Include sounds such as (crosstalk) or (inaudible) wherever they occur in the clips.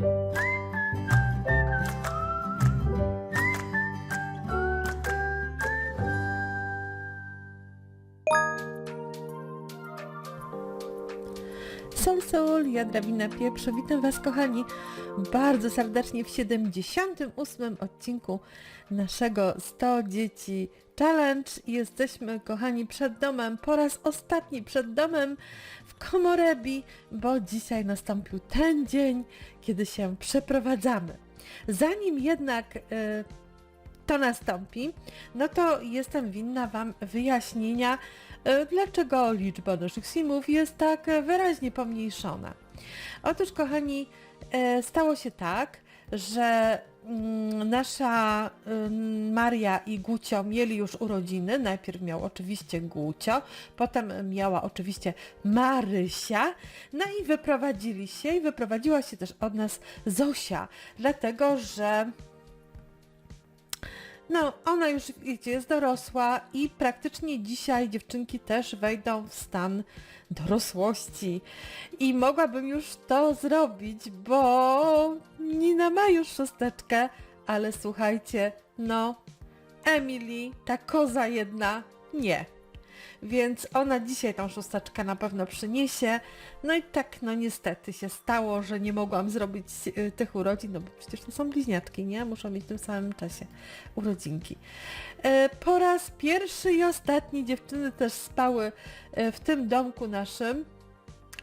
Sol, sol, ja Drabina Pieprz. Witam Was, kochani, bardzo serdecznie w 78. odcinku naszego 100 Dzieci Challenge. Jesteśmy, kochani, przed domem, po raz ostatni przed domem Komorebi, bo dzisiaj nastąpił ten dzień, kiedy się przeprowadzamy. Zanim jednak... e, to nastąpi, no to jestem winna Wam wyjaśnienia, e, dlaczego liczba naszych simów jest tak wyraźnie pomniejszona. Otóż, kochani, e, stało się tak, że mm, nasza Maria i Gucio mieli już urodziny. Najpierw miał oczywiście Gucio, potem miała oczywiście Marysia, no i wyprowadzili się i wyprowadziła się też od nas Zosia, dlatego że no, ona już wiecie, jest dorosła i praktycznie dzisiaj dziewczynki też wejdą w stan dorosłości. I mogłabym już to zrobić, bo Nina ma już szósteczkę, ale słuchajcie, no, Emily, ta koza jedna, nie. Więc ona dzisiaj tą szósteczkę na pewno przyniesie. No i tak, no niestety się stało, że nie mogłam zrobić y, tych urodzin, no bo przecież to są bliźniaczki, nie? Muszą mieć w tym samym czasie urodzinki. E, po raz pierwszy i ostatni dziewczyny też spały e, w tym domku naszym.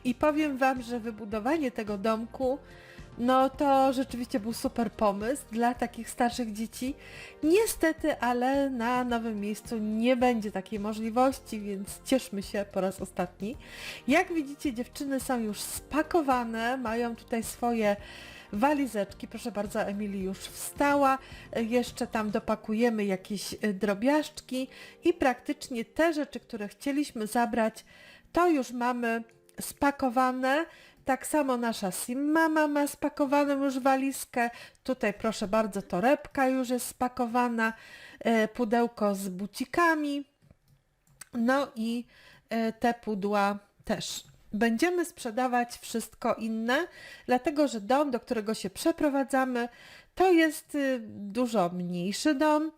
I powiem Wam, że wybudowanie tego domku, no to rzeczywiście był super pomysł dla takich starszych dzieci. Niestety, ale na nowym miejscu nie będzie takiej możliwości, więc cieszmy się po raz ostatni. Jak widzicie, dziewczyny są już spakowane, mają tutaj swoje walizeczki. Proszę bardzo, Emily już wstała. Jeszcze tam dopakujemy jakieś e, drobiażdżki i praktycznie te rzeczy, które chcieliśmy zabrać, to już mamy spakowane. Tak samo nasza Simmama ma spakowaną już walizkę. Tutaj proszę bardzo, torebka już jest spakowana. e, Pudełko z bucikami. No i e, te pudła też. Będziemy sprzedawać wszystko inne, dlatego że dom, do którego się przeprowadzamy, to jest y, dużo mniejszy dom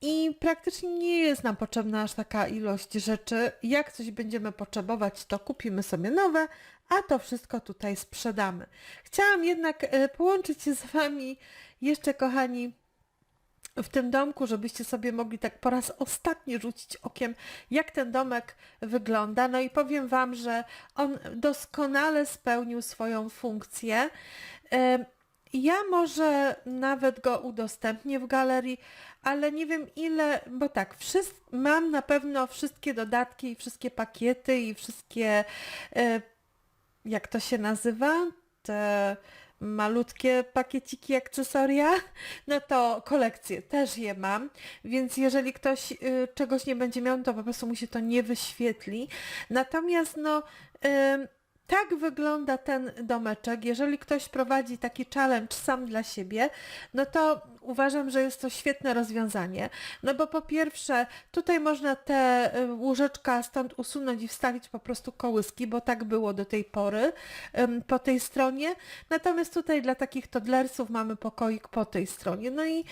i praktycznie nie jest nam potrzebna aż taka ilość rzeczy. Jak coś będziemy potrzebować, to kupimy sobie nowe, a to wszystko tutaj sprzedamy. Chciałam jednak e, połączyć się z Wami jeszcze, kochani, w tym domku, żebyście sobie mogli tak po raz ostatni rzucić okiem, jak ten domek wygląda. No i powiem Wam, że on doskonale spełnił swoją funkcję. Em, Ja może nawet go udostępnię w galerii, ale nie wiem ile, bo tak, mam na pewno wszystkie dodatki i wszystkie pakiety i wszystkie, e, jak to się nazywa, te malutkie pakieciki, akcesoria, no to kolekcje też je mam, więc jeżeli ktoś y, czegoś nie będzie miał, to po prostu mu się to nie wyświetli. Natomiast no ym, tak wygląda ten domeczek. Jeżeli ktoś prowadzi taki challenge sam dla siebie, no to uważam, że jest to świetne rozwiązanie. No bo po pierwsze, tutaj można te y, łóżeczka stąd usunąć i wstawić po prostu kołyski, bo tak było do tej pory po tej stronie. Natomiast tutaj dla takich toddlersów mamy pokoik po tej stronie. No i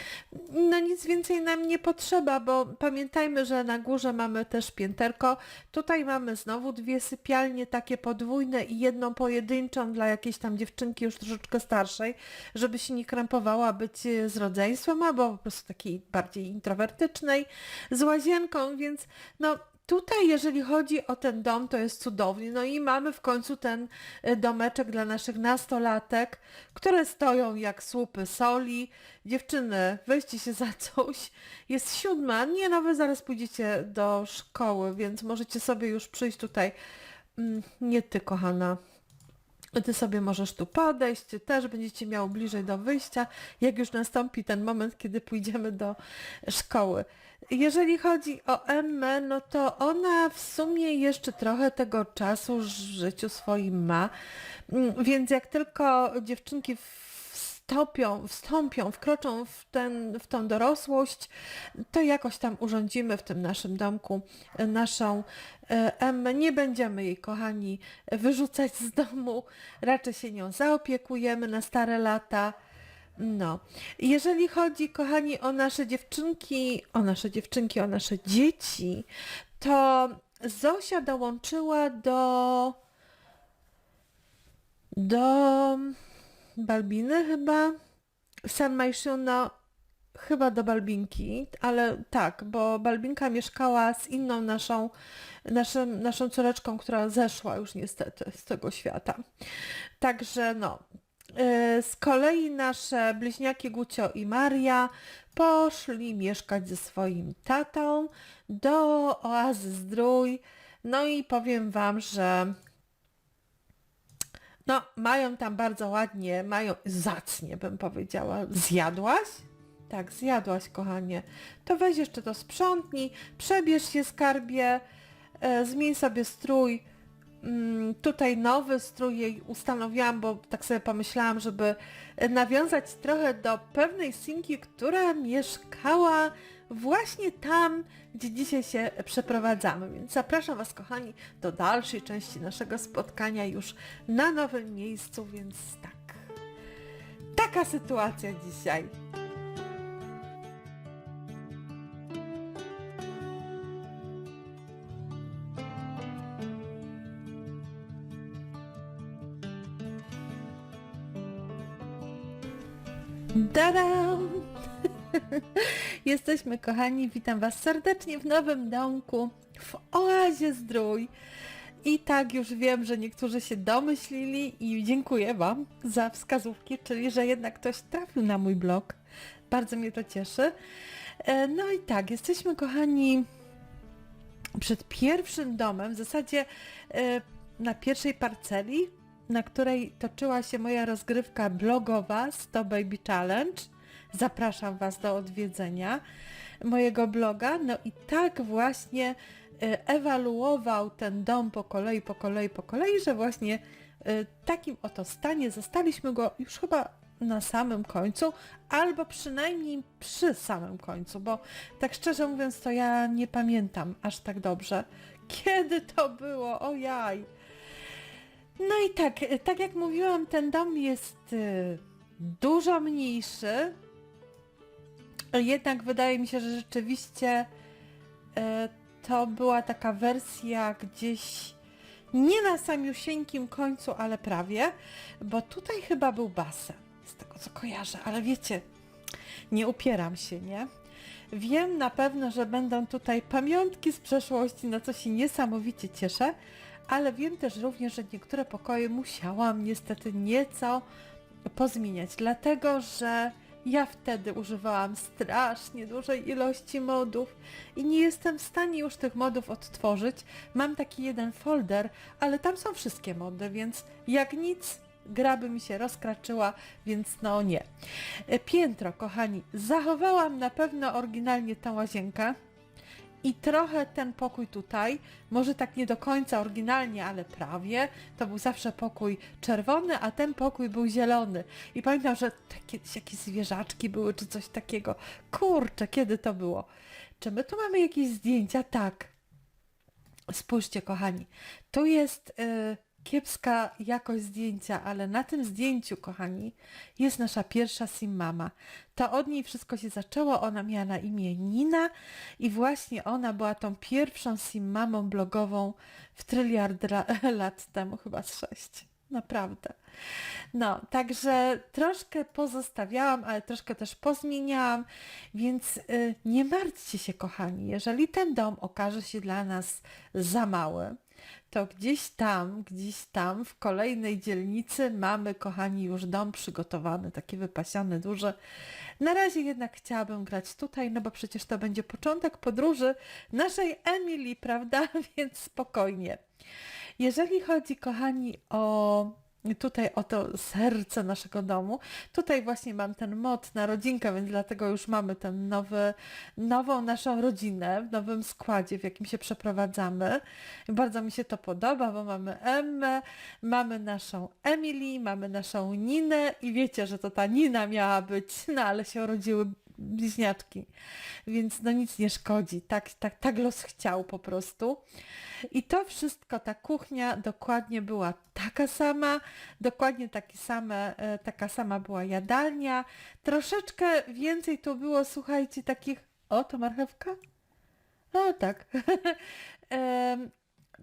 no nic więcej nam nie potrzeba, bo pamiętajmy, że na górze mamy też pięterko. Tutaj mamy znowu dwie sypialnie takie podwójne i jedną pojedynczą dla jakiejś tam dziewczynki już troszeczkę starszej, żeby się nie krępowała być z rodzeństwem, albo po prostu takiej bardziej introwertycznej, z łazienką, więc no Tutaj, jeżeli chodzi o ten dom, to jest cudownie. No i mamy w końcu ten e, domeczek dla naszych nastolatek, które stoją jak słupy soli. Dziewczyny, weźcie się za coś. Jest siódma. Nie, no wy zaraz pójdziecie do szkoły, więc możecie sobie już przyjść tutaj. Mm, Nie ty, kochana. Ty sobie możesz tu podejść, ty też będziecie miało bliżej do wyjścia, jak już nastąpi ten moment, kiedy pójdziemy do szkoły. Jeżeli chodzi o Emmę, no to ona w sumie jeszcze trochę tego czasu w życiu swoim ma, Mm, więc jak tylko dziewczynki wstąpią, wkroczą w, ten, w tą dorosłość, to jakoś tam urządzimy w tym naszym domku e, naszą e, Emmę. Nie będziemy jej, kochani, wyrzucać z domu, raczej się nią zaopiekujemy na stare lata. No, jeżeli chodzi, kochani, o nasze dziewczynki, o nasze dziewczynki, o nasze dzieci, to Zosia dołączyła do do Balbiny chyba. San Majszuno chyba do Balbinki, ale tak, bo Balbinka mieszkała z inną naszą, naszym, naszą córeczką, która zeszła już niestety z tego świata. Także no, Yy, z kolei nasze bliźniaki Gucio i Maria poszli mieszkać ze swoim tatą do oazy Zdrój. No i powiem Wam, że no mają tam bardzo ładnie, mają zacnie bym powiedziała. Zjadłaś? Tak, zjadłaś kochanie. To weź jeszcze to sprzątnij, przebierz się skarbie, e, zmień sobie strój. Mm, tutaj nowy strój jej ustanowiłam, bo tak sobie pomyślałam, żeby nawiązać trochę do pewnej Sinki, która mieszkała właśnie tam, gdzie dzisiaj się przeprowadzamy. Więc zapraszam Was, kochani, do dalszej części naszego spotkania już na nowym miejscu, więc tak. Taka sytuacja dzisiaj. Dadam! (laughs) Jesteśmy kochani, witam Was serdecznie w nowym domku, w oazie zdrój. I tak już wiem, że niektórzy się domyślili i dziękuję Wam za wskazówki, czyli że jednak ktoś trafił na mój blog. Bardzo mnie to cieszy. E, No i tak, jesteśmy kochani przed pierwszym domem, w zasadzie e, na pierwszej parceli, na której toczyła się moja rozgrywka blogowa 100 Baby Challenge. Zapraszam Was do odwiedzenia mojego bloga. No i tak właśnie e, ewaluował ten dom po kolei, po kolei, po kolei, że właśnie w takim oto stanie zostaliśmy go już chyba na samym końcu, albo przynajmniej przy samym końcu, bo tak szczerze mówiąc to ja nie pamiętam aż tak dobrze, (laughs) kiedy to było, ojaj. No i tak, e, tak jak mówiłam, ten dom jest dużo mniejszy, jednak wydaje mi się, że rzeczywiście e, to była taka wersja gdzieś nie na samiusieńkim końcu, ale prawie, bo tutaj chyba był basen, z tego co kojarzę, ale wiecie, nie upieram się, nie? Wiem na pewno, że będą tutaj pamiątki z przeszłości, na co się niesamowicie cieszę, ale wiem też również, że niektóre pokoje musiałam niestety nieco pozmieniać, dlatego że ja wtedy używałam strasznie dużej ilości modów i nie jestem w stanie już tych modów odtworzyć. Mam taki jeden folder, ale tam są wszystkie mody, więc jak nic, gra by mi się rozkraczyła, więc no nie. E, Piętro, kochani, zachowałam na pewno oryginalnie tą łazienkę i trochę ten pokój tutaj, może tak nie do końca oryginalnie, ale prawie, to był zawsze pokój czerwony, a ten pokój był zielony. I pamiętam, że kiedyś jakieś zwierzaczki były, czy coś takiego. Kurczę, kiedy to było? Czy my tu mamy jakieś zdjęcia? Tak. Spójrzcie, kochani. Tu jest y, kiepska jakość zdjęcia, ale na tym zdjęciu, kochani, jest nasza pierwsza Simmama. To od niej wszystko się zaczęło. Ona miała na imię Nina i właśnie ona była tą pierwszą Simmamą blogową w tryliard (laughs) lat temu, chyba z sześć. Naprawdę. No, także troszkę pozostawiałam, ale troszkę też pozmieniałam, więc y, nie martwcie się, kochani. Jeżeli ten dom okaże się dla nas za mały, to gdzieś tam, gdzieś tam w kolejnej dzielnicy mamy, kochani, już dom przygotowany, taki wypasiony, duży. Na razie jednak chciałabym grać tutaj, no bo przecież to będzie początek podróży naszej Emily, (laughs) prawda? Więc spokojnie. Jeżeli chodzi, kochani, o tutaj oto serce naszego domu. Tutaj właśnie mam ten mod na rodzinkę, więc dlatego już mamy ten nowy, nową naszą rodzinę w nowym składzie, w jakim się przeprowadzamy. Bardzo mi się to podoba, bo mamy Emmę, mamy naszą Emily, mamy naszą Ninę i wiecie, że to ta Nina miała być, no ale się urodziły bliźniaczki, więc no nic nie szkodzi, tak, tak, tak los chciał po prostu. I to wszystko, ta kuchnia dokładnie była taka sama, dokładnie taki same, e, taka sama była jadalnia. Troszeczkę więcej tu było, słuchajcie, takich... O, to marchewka? O, tak. (laughs)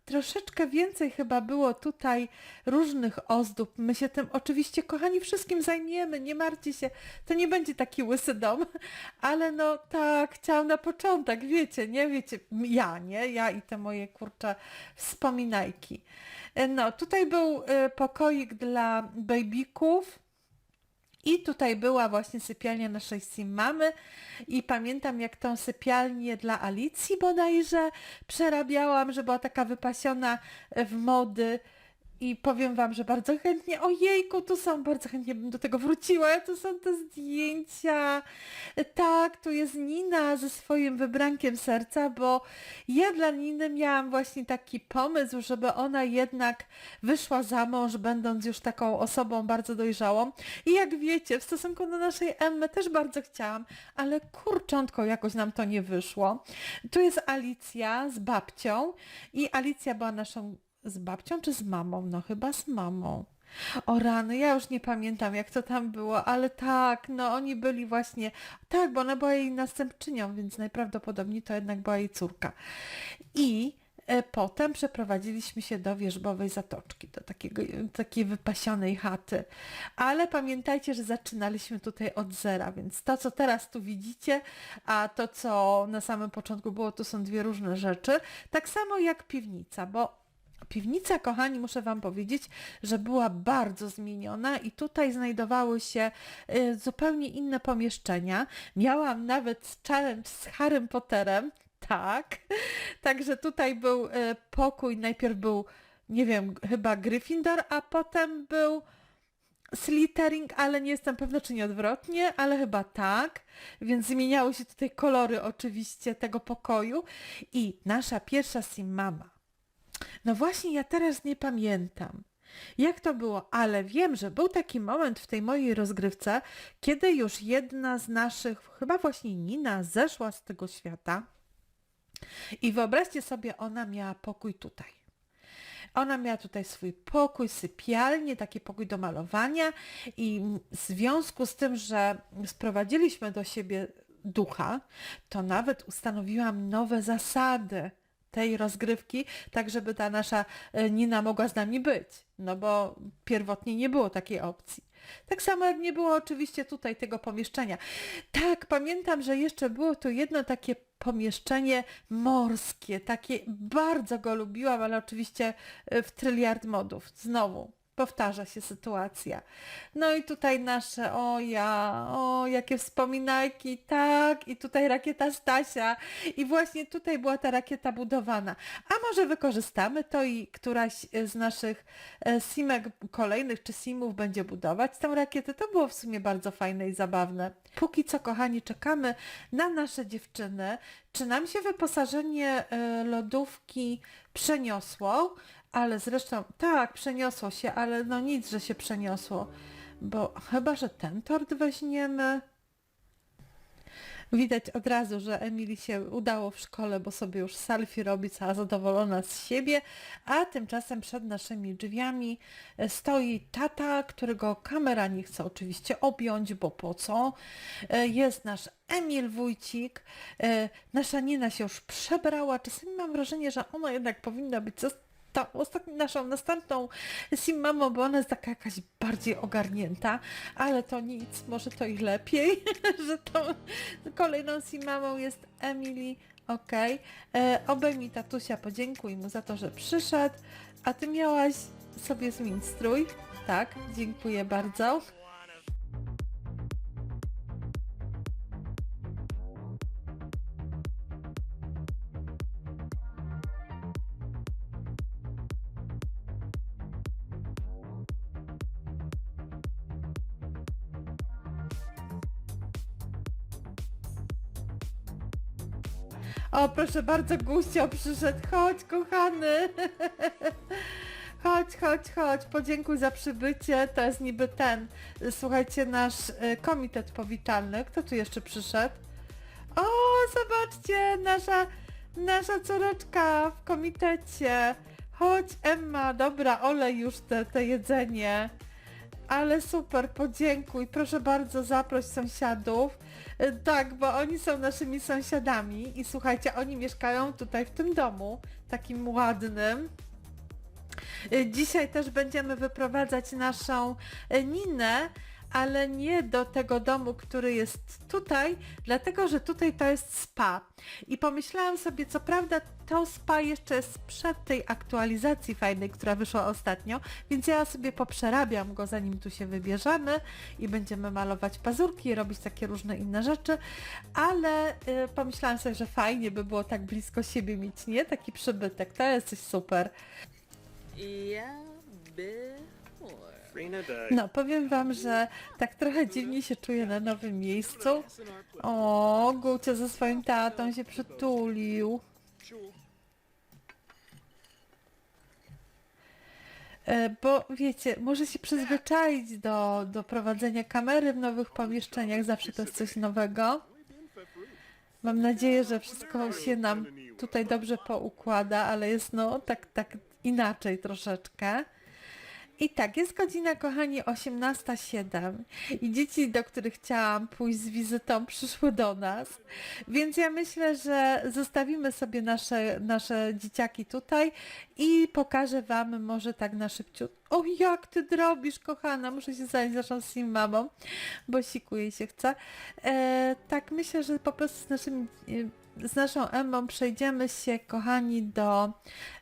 Troszeczkę więcej chyba było tutaj różnych ozdób. My się tym oczywiście, kochani, wszystkim zajmiemy, nie martwcie się. To nie będzie taki łysy dom, (laughs) ale no tak, chciałam na początek, wiecie, nie wiecie, ja, nie? Ja i te moje, kurcze, wspominajki. E, No, tutaj był e, pokoik dla babyków. I tutaj była właśnie sypialnia naszej sim mamy. I pamiętam jak tą sypialnię dla Alicji bodajże przerabiałam, że była taka wypasiona w mody i powiem wam, że bardzo chętnie, ojejku, tu są, bardzo chętnie bym do tego wróciła, tu są te zdjęcia. Tak, tu jest Nina ze swoim wybrankiem serca, bo ja dla Niny miałam właśnie taki pomysł, żeby ona jednak wyszła za mąż, będąc już taką osobą bardzo dojrzałą. I jak wiecie, w stosunku do naszej Emmy też bardzo chciałam, ale kurczątko jakoś nam to nie wyszło. Tu jest Alicja z babcią i Alicja była naszą z babcią czy z mamą? No chyba z mamą. O rany, ja już nie pamiętam jak to tam było, ale tak, no oni byli właśnie, tak, bo ona była jej następczynią, więc najprawdopodobniej to jednak była jej córka. I e, potem przeprowadziliśmy się do Wierzbowej Zatoczki, do takiego, takiej wypasionej chaty. Ale pamiętajcie, że zaczynaliśmy tutaj od zera, więc to, co teraz tu widzicie, a to, co na samym początku było, to są dwie różne rzeczy. Tak samo jak piwnica, bo Piwnica, kochani, muszę Wam powiedzieć, że była bardzo zmieniona i tutaj znajdowały się y, zupełnie inne pomieszczenia. Miałam nawet challenge z Harrym Potterem, tak. (laughs) Także tutaj był y, pokój, najpierw był, nie wiem, chyba Gryffindor, a potem był Slytherin, ale nie jestem pewna, czy nie odwrotnie, ale chyba tak. Więc zmieniały się tutaj kolory oczywiście tego pokoju i nasza pierwsza Simmama no właśnie, ja teraz nie pamiętam. Jak to było, ale wiem, że był taki moment w tej mojej rozgrywce, kiedy już jedna z naszych, chyba właśnie Nina, zeszła z tego świata i wyobraźcie sobie, ona miała pokój tutaj. Ona miała tutaj swój pokój, sypialnię, taki pokój do malowania i w związku z tym, że sprowadziliśmy do siebie ducha, to nawet ustanowiłam nowe zasady tej rozgrywki, tak żeby ta nasza e, Nina mogła z nami być. No bo pierwotnie nie było takiej opcji. Tak samo jak nie było oczywiście tutaj tego pomieszczenia. Tak, pamiętam, że jeszcze było tu jedno takie pomieszczenie morskie, takie bardzo go lubiłam, ale oczywiście e, w tryliard modów. Znowu, powtarza się sytuacja. No i tutaj nasze, o ja, o jakie wspominajki, tak, i tutaj rakieta Stasia i właśnie tutaj była ta rakieta budowana. A może wykorzystamy to i któraś z naszych e, simek kolejnych czy simów będzie budować tę rakietę. To było w sumie bardzo fajne i zabawne. Póki co, kochani, czekamy na nasze dziewczyny. Czy nam się wyposażenie e, lodówki przeniosło? Ale zresztą, tak, przeniosło się, ale no nic, że się przeniosło. Bo chyba, że ten tort weźmiemy. Widać od razu, że Emily się udało w szkole, bo sobie już selfie robi, cała zadowolona z siebie, a tymczasem przed naszymi drzwiami e, stoi tata, którego kamera nie chce oczywiście objąć, bo po co? E, Jest nasz Emil Wójcik, e, nasza Nina się już przebrała, czasami mam wrażenie, że ona jednak powinna być tą ostatnią naszą następną Simmamą, bo ona jest taka jakaś bardziej ogarnięta, ale to nic, może to i lepiej, (laughs) że tą kolejną Simmamą jest Emily. Okej, okay. obejmij tatusia, podziękuj mu za to, że przyszedł, a ty miałaś sobie zmienić strój. Tak, dziękuję bardzo. Proszę bardzo, Gusio przyszedł. Chodź, kochany. (laughs) Chodź, chodź, chodź. Podziękuj za przybycie. To jest niby ten, słuchajcie, nasz y, komitet powitalny. Kto tu jeszcze przyszedł? O, zobaczcie, nasza, nasza córeczka w komitecie. Chodź, Emma, dobra, olej już te, te jedzenie. Ale super, podziękuj. Proszę bardzo, zaproś sąsiadów. Y, Tak, bo oni są naszymi sąsiadami i słuchajcie, oni mieszkają tutaj w tym domu, takim ładnym. Y, Dzisiaj też będziemy wyprowadzać naszą y, Ninę, ale nie do tego domu, który jest tutaj, dlatego że tutaj to jest spa. I pomyślałam sobie, co prawda to spa jeszcze jest przed tej aktualizacji fajnej, która wyszła ostatnio, więc ja sobie poprzerabiam go zanim tu się wybierzemy i będziemy malować pazurki robić takie różne inne rzeczy, ale y, pomyślałam sobie, że fajnie by było tak blisko siebie mieć, nie? Taki przybytek, to jest coś super. Yeah, before. No, powiem wam, że tak trochę dziwnie się czuję na nowym miejscu. O, Gucio ze swoim tatą się przytulił. E, Bo wiecie, może się przyzwyczaić do, do prowadzenia kamery w nowych pomieszczeniach, zawsze to jest coś nowego. Mam nadzieję, że wszystko się nam tutaj dobrze poukłada, ale jest no tak, tak inaczej troszeczkę. I tak, jest godzina, kochani, 18.07 i dzieci, do których chciałam pójść z wizytą, przyszły do nas, więc ja myślę, że zostawimy sobie nasze, nasze dzieciaki tutaj i pokażę Wam może tak na szybciu. O, jak Ty drobisz, kochana, muszę się zająć naszą sim mamą, bo sikuje się chce. E, tak, myślę, że po prostu z naszymi... e, z naszą Emmą przejdziemy się, kochani, do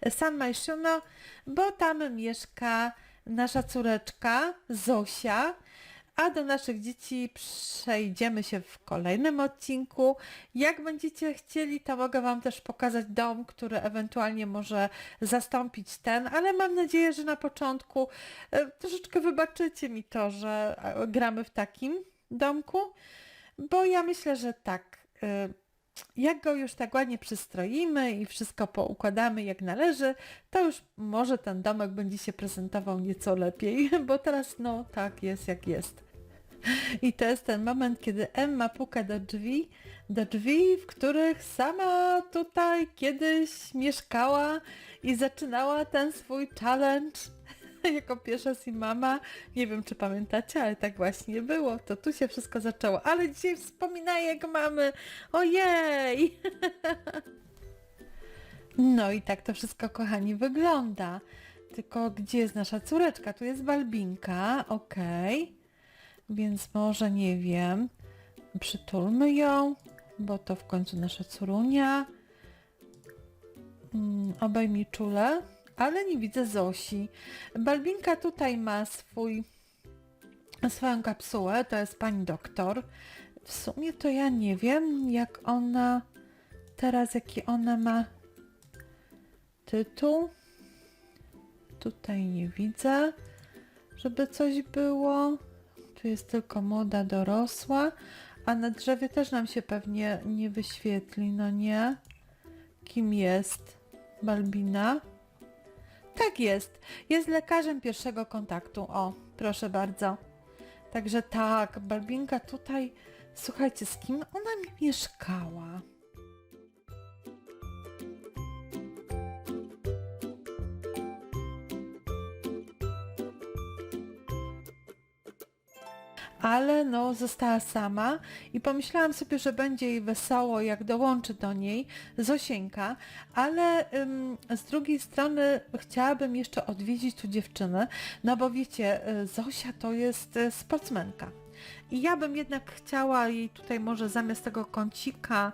San Maishuno, bo tam mieszka nasza córeczka Zosia, a do naszych dzieci przejdziemy się w kolejnym odcinku. Jak będziecie chcieli, to mogę Wam też pokazać dom, który ewentualnie może zastąpić ten, ale mam nadzieję, że na początku e, troszeczkę wybaczycie mi to, że e, gramy w takim domku, bo ja myślę, że tak. Jak go już tak ładnie przystroimy i wszystko poukładamy jak należy, to już może ten domek będzie się prezentował nieco lepiej, (laughs) bo teraz no tak jest jak jest. I to jest ten moment, kiedy Emma puka do drzwi, do drzwi, w których sama tutaj kiedyś mieszkała i zaczynała ten swój challenge (laughs) jako pierwsza si mama. Nie wiem, czy pamiętacie, ale tak właśnie było. To tu się wszystko zaczęło. Ale dzisiaj wspominaję, jak mamy. Ojej! (laughs) No i tak to wszystko, kochani, wygląda. Tylko gdzie jest nasza córeczka? Tu jest Balbinka, okej. Więc może, nie wiem, przytulmy ją, bo to w końcu nasza córunia. Mm, obejmij czule, ale nie widzę Zosi. Balbinka tutaj ma swój, swoją kapsułę, to jest pani doktor. W sumie to ja nie wiem, jak ona teraz, jaki ona ma tytuł. Tutaj nie widzę, żeby coś było. Tu jest tylko moda dorosła, a na drzewie też nam się pewnie nie wyświetli, no nie? Kim jest Balbina? Tak jest. Jest lekarzem pierwszego kontaktu. O, proszę bardzo. Także tak, Balbinka tutaj, słuchajcie, z kim ona mi mieszkała? Ale no została sama i pomyślałam sobie, że będzie jej wesoło, jak dołączy do niej Zosieńka, ale ym, z drugiej strony chciałabym jeszcze odwiedzić tu dziewczynę, no bo wiecie, y, Zosia to jest y, sportsmenka. I ja bym jednak chciała jej tutaj może zamiast tego kącika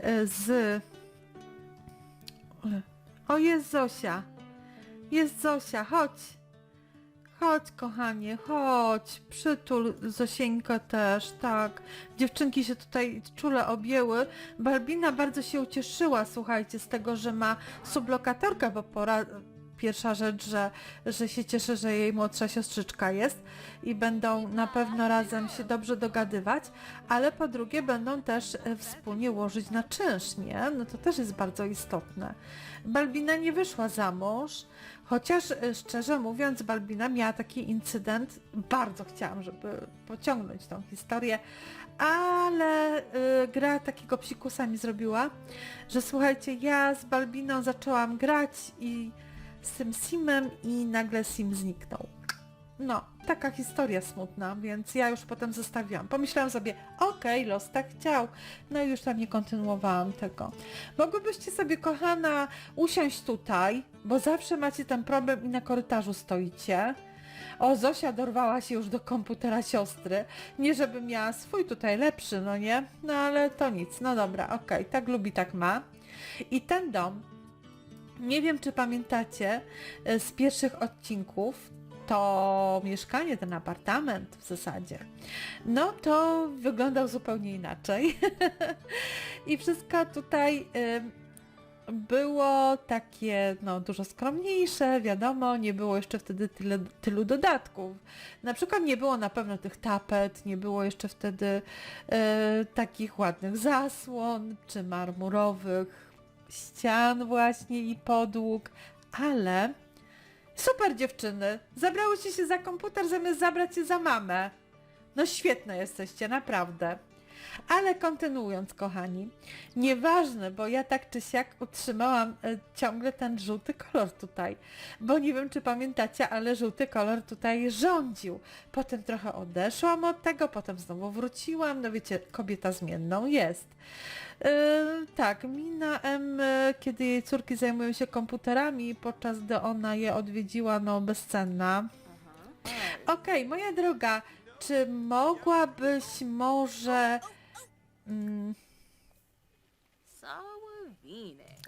y, z... O, jest Zosia. Jest Zosia, chodź. Chodź, kochanie, chodź. Przytul Zosieńkę też, tak. Dziewczynki się tutaj czule objęły. Balbina bardzo się ucieszyła, słuchajcie, z tego, że ma sublokatorkę, bo po raz pierwsza rzecz, że, że się cieszę, że jej młodsza siostrzyczka jest i będą na pewno razem się dobrze dogadywać, ale po drugie będą też e, wspólnie łożyć na czynsz, nie? No to też jest bardzo istotne. Balbina nie wyszła za mąż, chociaż e, szczerze mówiąc Balbina miała taki incydent, bardzo chciałam, żeby pociągnąć tą historię, ale y, gra takiego psikusa mi zrobiła, że słuchajcie, ja z Balbiną zaczęłam grać i z tym Simem i nagle Sim zniknął. No, taka historia smutna, więc ja już potem zostawiłam. Pomyślałam sobie, okej, los tak chciał. No i już tam nie kontynuowałam tego. Mogłybyście sobie, kochana, usiąść tutaj, bo zawsze macie ten problem i na korytarzu stoicie. O, Zosia dorwała się już do komputera siostry. Nie, żeby miała swój tutaj lepszy, no nie? No ale to nic. No dobra, okej, tak lubi, tak ma. I ten dom, nie wiem czy pamiętacie e, z pierwszych odcinków, to mieszkanie, ten apartament w zasadzie, no to wyglądał zupełnie inaczej. (laughs) I wszystko tutaj było takie no, dużo skromniejsze, wiadomo, nie było jeszcze wtedy tyle, tylu dodatków. Na przykład nie było na pewno tych tapet, nie było jeszcze wtedy e, takich ładnych zasłon, czy marmurowych ścian właśnie i podłóg, ale super dziewczyny, zabrałyście się za komputer zamiast zabrać się za mamę. No świetne jesteście, naprawdę. Ale kontynuując, kochani, nieważne, bo ja tak czy siak utrzymałam e, ciągle ten żółty kolor tutaj, bo nie wiem, czy pamiętacie, ale żółty kolor tutaj rządził. Potem trochę odeszłam od tego, potem znowu wróciłam, no wiecie, kobieta zmienną jest. Yy, tak, Mina M, e, kiedy jej córki zajmują się komputerami, podczas gdy ona je odwiedziła, no bezcenna. Okej, moja droga, czy mogłabyś może mm,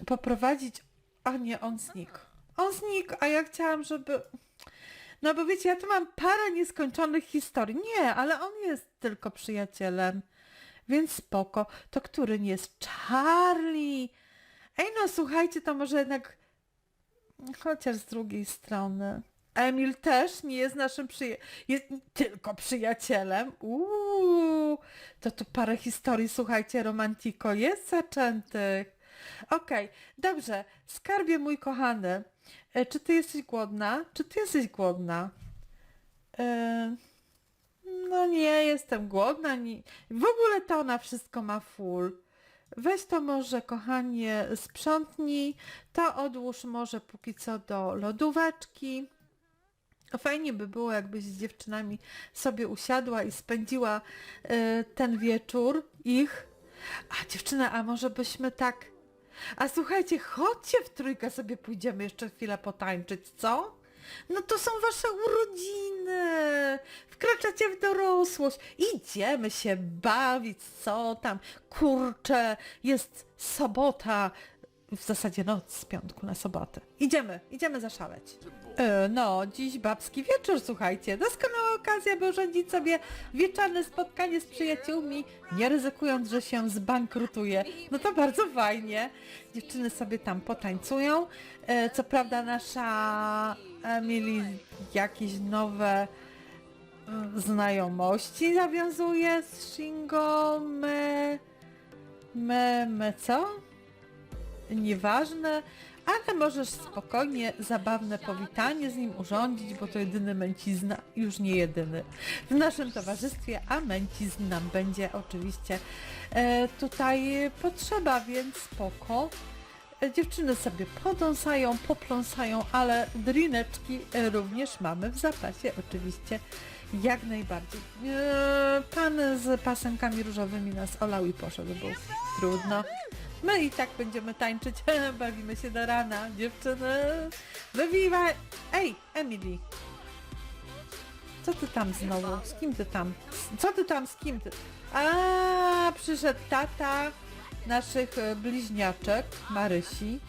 poprowadzić... A nie, on znikł. On znikł, a ja chciałam, żeby... No bo wiecie, ja tu mam parę nieskończonych historii. Nie, ale on jest tylko przyjacielem. Więc spoko. To który nie jest? Charlie! Ej no, słuchajcie, to może jednak... Chociaż z drugiej strony... Emil też nie jest naszym przyjacielem. Jest tylko przyjacielem. Uuu, to tu parę historii, słuchajcie, romantiko jest zaczętych. Okej, dobrze. Skarbie mój kochany, e, czy ty jesteś głodna? Czy ty jesteś głodna? E, no nie, jestem głodna. Nie. W ogóle to ona wszystko ma full. Weź to może, kochanie, sprzątnij. To odłóż może póki co do lodóweczki. Fajnie by było, jakbyś z dziewczynami sobie usiadła i spędziła e, ten wieczór ich. A dziewczyna, a może byśmy tak... A słuchajcie, chodźcie w trójkę sobie pójdziemy jeszcze chwilę potańczyć, co? No to są wasze urodziny. Wkraczacie w dorosłość. Idziemy się bawić, co tam. Kurczę, jest sobota. W zasadzie noc z piątku na sobotę. Idziemy, idziemy zaszaleć. E, no, dziś babski wieczór, słuchajcie. Doskonała okazja, by urządzić sobie wieczorne spotkanie z przyjaciółmi, nie ryzykując, że się zbankrutuje. No to bardzo fajnie. Dziewczyny sobie tam potańcują. E, co prawda nasza Emily jakieś nowe mm, znajomości zawiązuje z Shingo me... me co? Nieważne, ale możesz spokojnie zabawne powitanie z nim urządzić, bo to jedyny męcizna, już nie jedyny w naszym towarzystwie, a męcizn nam będzie oczywiście e, tutaj potrzeba, więc spoko. E, Dziewczyny sobie podąsają, popląsają, ale drineczki e, również mamy w zapasie oczywiście jak najbardziej. E, Pan z pasenkami różowymi nas olał i poszedł, bo trudno. My i tak będziemy tańczyć, (laughs) bawimy się do rana, dziewczyny. Wywiwa... Ej, Emily. Co ty tam znowu? Z kim ty tam? Co ty tam, z kim ty? A, przyszedł tata naszych e, bliźniaczek, Marysi.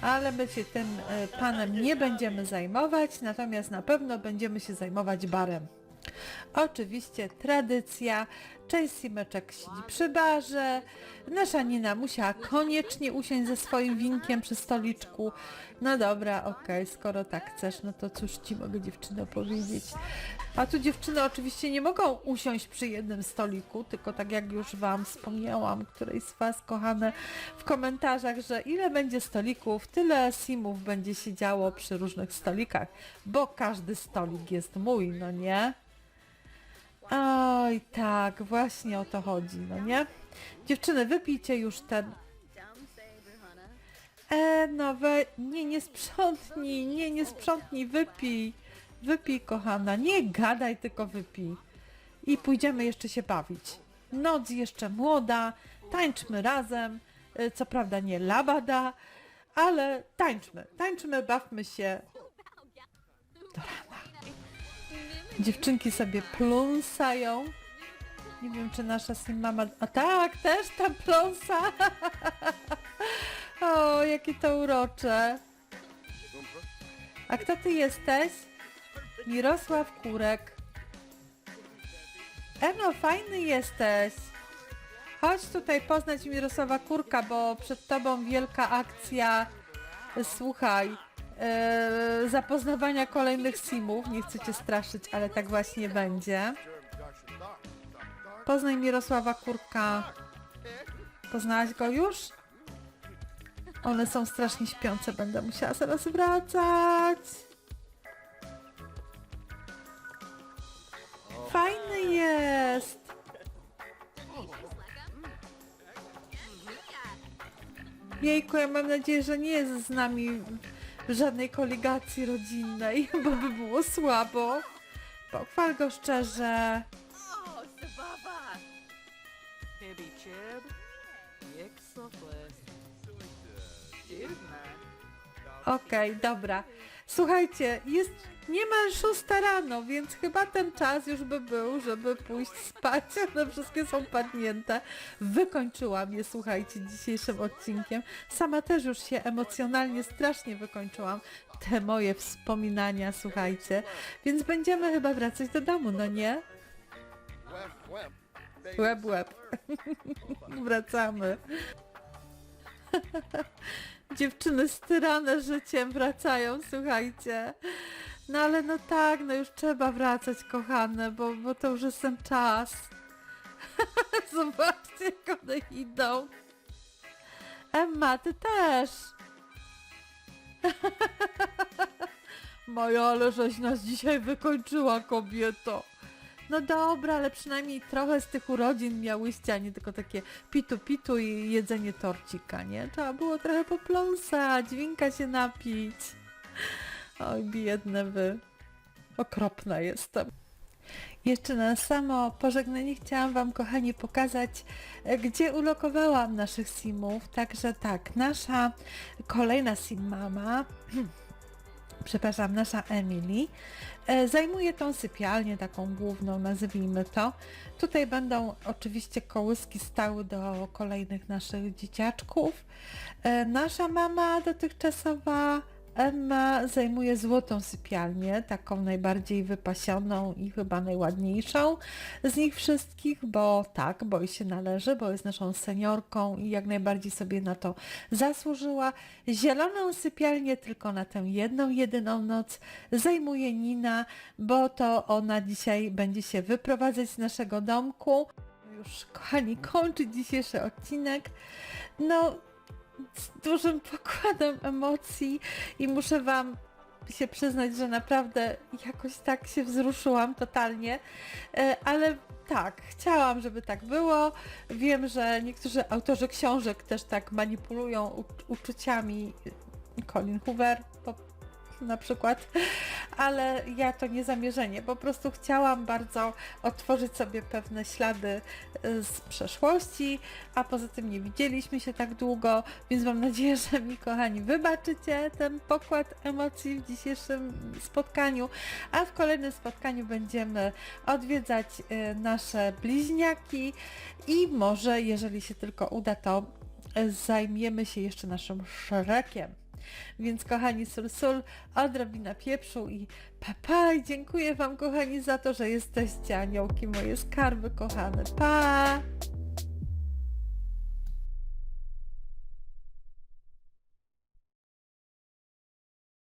Ale my się tym e, panem nie będziemy zajmować, natomiast na pewno będziemy się zajmować barem. Oczywiście tradycja, część simeczek siedzi przy barze, nasza Nina musiała koniecznie usiąść ze swoim winkiem przy stoliczku. No dobra, okej, skoro tak chcesz, no to cóż ci mogę dziewczyno powiedzieć. A tu dziewczyny oczywiście nie mogą usiąść przy jednym stoliku, tylko tak jak już Wam wspomniałam, którejś z Was kochane w komentarzach, że ile będzie stolików, tyle simów będzie siedziało przy różnych stolikach, bo każdy stolik jest mój, no nie? Oj, tak, właśnie o to chodzi, no nie? Dziewczyny, wypijcie już ten. E, no we... Nie, nie sprzątnij, nie, nie sprzątnij, wypij. Wypij, kochana, nie gadaj, tylko wypij. I pójdziemy jeszcze się bawić. Noc jeszcze młoda, tańczmy razem. E, Co prawda nie labada, ale tańczmy, tańczmy, bawmy się. Do rana. Dziewczynki sobie pląsają. Nie wiem, czy nasza sim mama... A tak, też tam pląsa. (laughs) O, jakie to urocze. A kto ty jesteś? Mirosław Kurek. Eno, fajny jesteś. Chodź tutaj poznać Mirosława Kurka, bo przed tobą wielka akcja, słuchaj, e, zapoznawania kolejnych simów. Nie chcę cię straszyć, ale tak właśnie będzie. Poznaj Mirosława Kurka. Poznałaś go już? One są strasznie śpiące, będę musiała zaraz wracać. Fajny jest. Jejku, ja mam nadzieję, że nie jest z nami żadnej koligacji rodzinnej, (laughs) bo by było słabo. Pochwal go szczerze. Yik Suflis, Dude man. Okej, dobra. Słuchajcie, jest niemal szósta rano, więc chyba ten czas już by był, żeby pójść spać. (laughs) One wszystkie są padnięte. Wykończyłam je, słuchajcie, dzisiejszym odcinkiem. Sama też już się emocjonalnie strasznie wykończyłam. Te moje wspominania, słuchajcie. Więc będziemy chyba wracać do domu, no nie? Łeb, łeb. (laughs) Wracamy. (laughs) Dziewczyny styrane życiem wracają, słuchajcie. No ale no tak, no już trzeba wracać, kochane, bo, bo to już jest ten czas. (laughs) Zobaczcie, jak one idą. Emma, ty też. (laughs) Maja, ale żeś nas dzisiaj wykończyła, kobieto. No dobra, ale przynajmniej trochę z tych urodzin miałyście, a nie tylko takie pitu pitu i jedzenie torcika, nie? Trzeba było trochę popląsać, winka się napić. Oj, biedne wy. Okropna jestem. Jeszcze na samo pożegnanie chciałam Wam, kochani, pokazać, e, gdzie ulokowałam naszych simów. Także tak, nasza kolejna sim mama, przepraszam, nasza Emily, e, zajmuje tą sypialnię taką główną, nazwijmy to. Tutaj będą oczywiście kołyski stały do kolejnych naszych dzieciaczków. E, Nasza mama dotychczasowa Emma zajmuje złotą sypialnię, taką najbardziej wypasioną i chyba najładniejszą z nich wszystkich, bo tak, bo jej się należy, bo jest naszą seniorką i jak najbardziej sobie na to zasłużyła. Zieloną sypialnię tylko na tę jedną, jedyną noc zajmuje Nina, bo to ona dzisiaj będzie się wyprowadzać z naszego domku. Już, kochani, kończy dzisiejszy odcinek. No, z dużym pokładem emocji i muszę Wam się przyznać, że naprawdę jakoś tak się wzruszyłam totalnie, E, ale tak, chciałam, żeby tak było. Wiem, że niektórzy autorzy książek też tak manipulują uczuciami. Colin Hoover po, na przykład, ale ja to nie zamierzenie. Po prostu chciałam bardzo otworzyć sobie pewne ślady y, z przeszłości, a poza tym nie widzieliśmy się tak długo, więc mam nadzieję, że mi kochani wybaczycie ten pokład emocji w dzisiejszym spotkaniu, a w kolejnym spotkaniu będziemy odwiedzać y, nasze bliźniaki i może, jeżeli się tylko uda, to y, zajmiemy się jeszcze naszym szerekiem. Więc kochani sul sul, odrobina pieprzu i papa i dziękuję wam kochani za to, że jesteście aniołki moje skarby kochane. Pa!